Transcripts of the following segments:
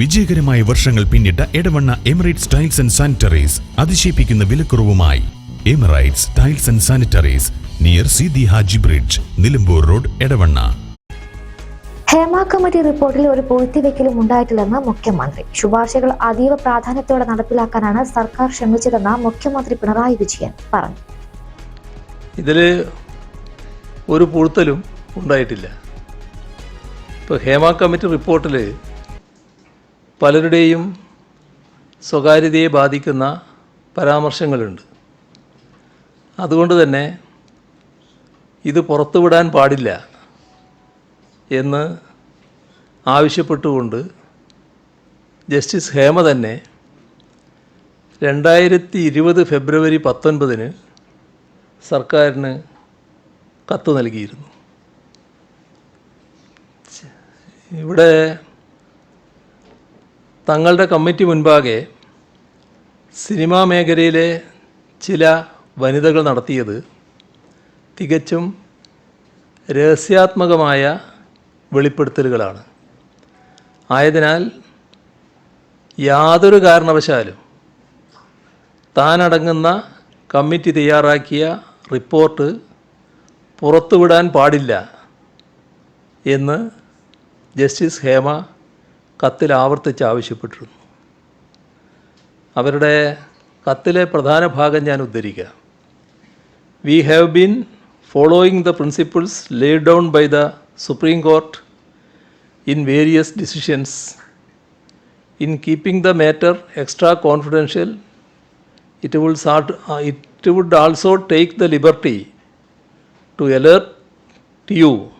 വിജയകരമായ വർഷങ്ങൾ പിന്നിട്ട Edavanna Emirates tiles and sanitaries അതിശയിപ്പിക്കുന്ന വിലക്കുറവുമായി. Emirates tiles and sanitaries near Sidi Haji bridge Nilambur road Edavanna. Hema committee റിപ്പോർട്ടിൽ ഒരു പൂഴ്ത്തിവെക്കലും ഉണ്ടായിട്ടില്ലെന്ന് മുഖ്യമന്ത്രി. ശുപാർശകൾ അതീവ പ്രാധാന്യത്തോടെ നടപ്പിലാക്കാനാണ് സർക്കാർ ശ്രമിച്ചതെന്ന് മുഖ്യമന്ത്രി പിണറായി വിജയൻ പറഞ്ഞു. ഇതിൽ ഒരു പൂഴ്ത്തലും ഉണ്ടായിട്ടില്ല. ഇപ്പോൾ ഹേമ കമ്മിറ്റി റിപ്പോർട്ടിൽ പലരുടെയും സ്വകാര്യതയെ ബാധിക്കുന്ന പരാമർശങ്ങളുണ്ട്. അതുകൊണ്ട് തന്നെ ഇത് പുറത്തുവിടാൻ പാടില്ല എന്ന് ആവശ്യപ്പെട്ടുകൊണ്ട് ജസ്റ്റിസ് ഹേമ തന്നെ രണ്ടായിരത്തി ഇരുപത് ഫെബ്രുവരി പത്തൊൻപതിന് സർക്കാരിന് കത്ത് നൽകിയിരുന്നു. ഇവിടെ തങ്ങളുടെ കമ്മിറ്റി മുൻപാകെ സിനിമാ മേഖലയിലെ ചില വനിതകൾ നടത്തിയത് തികച്ചും രഹസ്യാത്മകമായ വെളിപ്പെടുത്തലുകളാണ്. ആയതിനാൽ യാതൊരു കാരണവശാലും താനടങ്ങുന്ന കമ്മിറ്റി തയ്യാറാക്കിയ റിപ്പോർട്ട് പുറത്തുവിടാൻ പാടില്ല എന്ന് ജസ്റ്റിസ് ഹേമ കത്തിൽ ആവർത്തിച്ച് ആവശ്യപ്പെട്ടിരുന്നു. അവരുടെ കത്തിലെ പ്രധാന ഭാഗം ഞാൻ ഉദ്ധരിക്കുക. We have been following the principles laid down by the Supreme Court in various decisions in keeping the matter extra confidential it would sought it would also take the liberty to alert you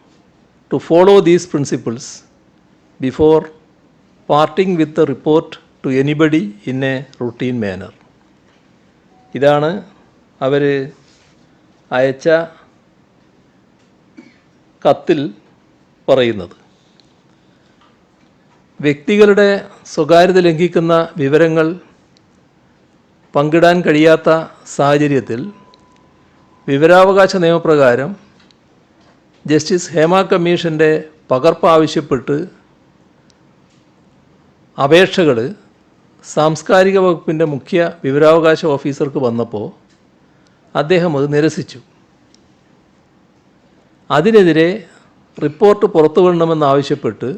to follow these principles principles before with with report to anybody in a routine manner. ഇതാണ് അവർ അയച്ച കത്തിൽ പറയുന്നത് വ്യക്തികളുടെ സ്വകാര്യത ലംഘിക്കുന്ന വിവരങ്ങൾ പങ്കിടാൻ കഴിയാത്ത സാഹചര്യത്തിൽ വിവരാവകാശ നിയമപ്രകാരം ജസ്റ്റിസ് ഹേമ കമ്മീഷന്റെ പകർപ്പ് ആവശ്യപ്പെട്ട് അപേക്ഷകൾ സാംസ്കാരിക വകുപ്പിന്റെ മുഖ്യ വിവരാവകാശ ഓഫീസർക്ക് വന്നപ്പോൾ അദ്ദേഹം അത് നിരസിച്ചു. അതിനെതിരെ റിപ്പോർട്ട് പുറത്തുവിടണമെന്നാവശ്യപ്പെട്ട്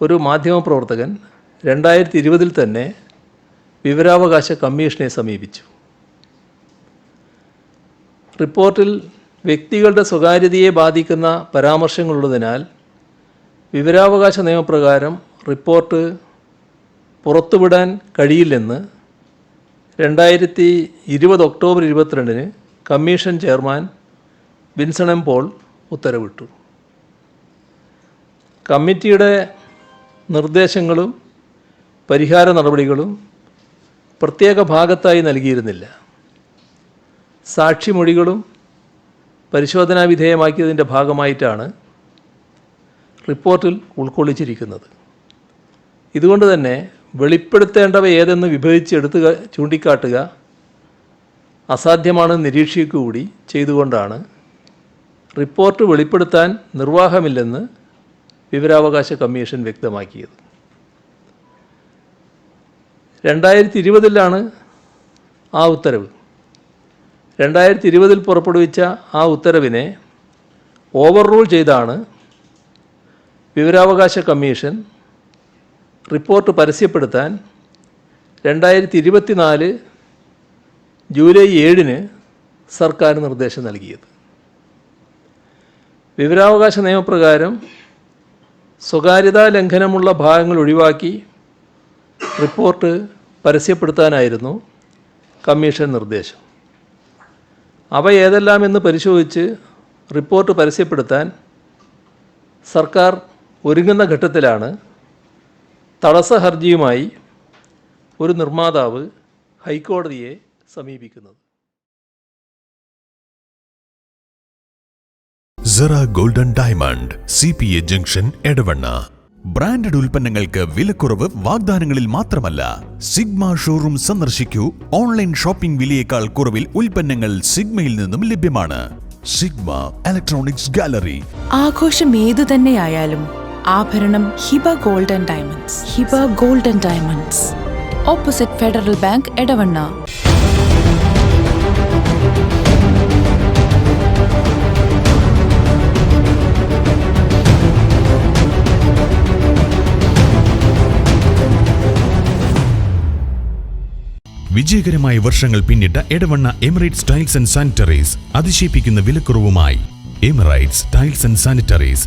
ഒരു മാധ്യമപ്രവർത്തകൻ രണ്ടായിരത്തി ഇരുപതിൽ തന്നെ വിവരാവകാശ കമ്മീഷനെ സമീപിച്ചു. റിപ്പോർട്ടിൽ വ്യക്തികളുടെ സ്വകാര്യതയെ ബാധിക്കുന്ന പരാമർശങ്ങളുള്ളതിനാൽ വിവരാവകാശ നിയമപ്രകാരം റിപ്പോർട്ട് പുറത്തുവിടാൻ കഴിയില്ലെന്ന് രണ്ടായിരത്തി ഇരുപത് ഒക്ടോബർ ഇരുപത്തിരണ്ടിന് commission chairman Vinson M Paul ഉത്തരവിട്ടു. കമ്മിറ്റിയുടെ നിർദ്ദേശങ്ങളും പരിഹാര നടപടികളും പ്രത്യേക ഭാഗത്തായി നൽകിയിരുന്നില്ല. സാക്ഷിമൊഴികളും പരിശോധനാ വിധേയമാക്കിയതിന്റെ ഭാഗമായിട്ടാണ് റിപ്പോർട്ടിൽ ഉൾക്കൊള്ളിച്ചിരിക്കുന്നത്. ഇതുകൊണ്ട് തന്നെ വെളിപ്പെടുത്തേണ്ടവ ഏതെന്ന് വിഭജിച്ചെടുത്തുക ചൂണ്ടിക്കാട്ടുക അസാധ്യമാണെന്ന് നിരീക്ഷിക്കുകൂടി ചെയ്തുകൊണ്ടാണ് റിപ്പോർട്ട് വെളിപ്പെടുത്താൻ നിർവാഹമില്ലെന്ന് വിവരാവകാശ കമ്മീഷൻ വ്യക്തമാക്കിയത്. രണ്ടായിരത്തി ഇരുപതിലാണ് ആ ഉത്തരവ്. രണ്ടായിരത്തി ഇരുപതിൽ പുറപ്പെടുവിച്ച ആ ഉത്തരവിനെ ഓവർ റൂൾ ചെയ്താണ് വിവരാവകാശ കമ്മീഷൻ റിപ്പോർട്ട് പരസ്യപ്പെടുത്താൻ രണ്ടായിരത്തി ഇരുപത്തിനാല് ജൂലൈ ഏഴിന് സർക്കാർ നിർദ്ദേശം നൽകിയത്. വിവരാവകാശ നിയമപ്രകാരം സ്വകാര്യതാ ലംഘനമുള്ള ഭാഗങ്ങൾ ഒഴിവാക്കി റിപ്പോർട്ട് പരസ്യപ്പെടുത്താനായിരുന്നു കമ്മീഷൻ നിർദ്ദേശം. അവ ഏതെല്ലാമെന്ന് പരിശോധിച്ച് റിപ്പോർട്ട് പരസ്യപ്പെടുത്താൻ സർക്കാർ ഒരുങ്ങുന്ന ഘട്ടത്തിലാണ് തടസ്സ ഹർജിയുമായി ഒരു നിർമ്മാതാവ് ഹൈക്കോടതിയെ സമീപിക്കുന്നത്. Sera golden diamond C P A junction Edavanna branded ഉൽപ്പന്നങ്ങൾക്ക് വിലക്കുറവ് വാഗ്ദാനങ്ങളിൽ മാത്രമല്ല സിഗ്മ ഷോറൂം സന്ദർശിക്കൂ. ഓൺലൈൻ ഷോപ്പിംഗ് വിലയേക്കാൾ കുറവിൽ ഉൽപ്പന്നങ്ങൾ സിഗ്മയിൽ നിന്നും ലഭ്യമാണ്. സിഗ്മ ഇലക്ട്രോണിക്സ് ഗാലറി ആഘോഷം ഏതു തന്നെയായാലും ആഭരണം Hiba golden diamonds. Hiba golden diamonds. Opposite Federal Bank Edavanna. വിജയകരമായ വർഷങ്ങൾ പിന്നിട്ട Edavanna Emirates tiles and sanitaries അതിശയിപ്പിക്കുന്ന വിലക്കുറവുമായി. Emirates tiles and sanitaries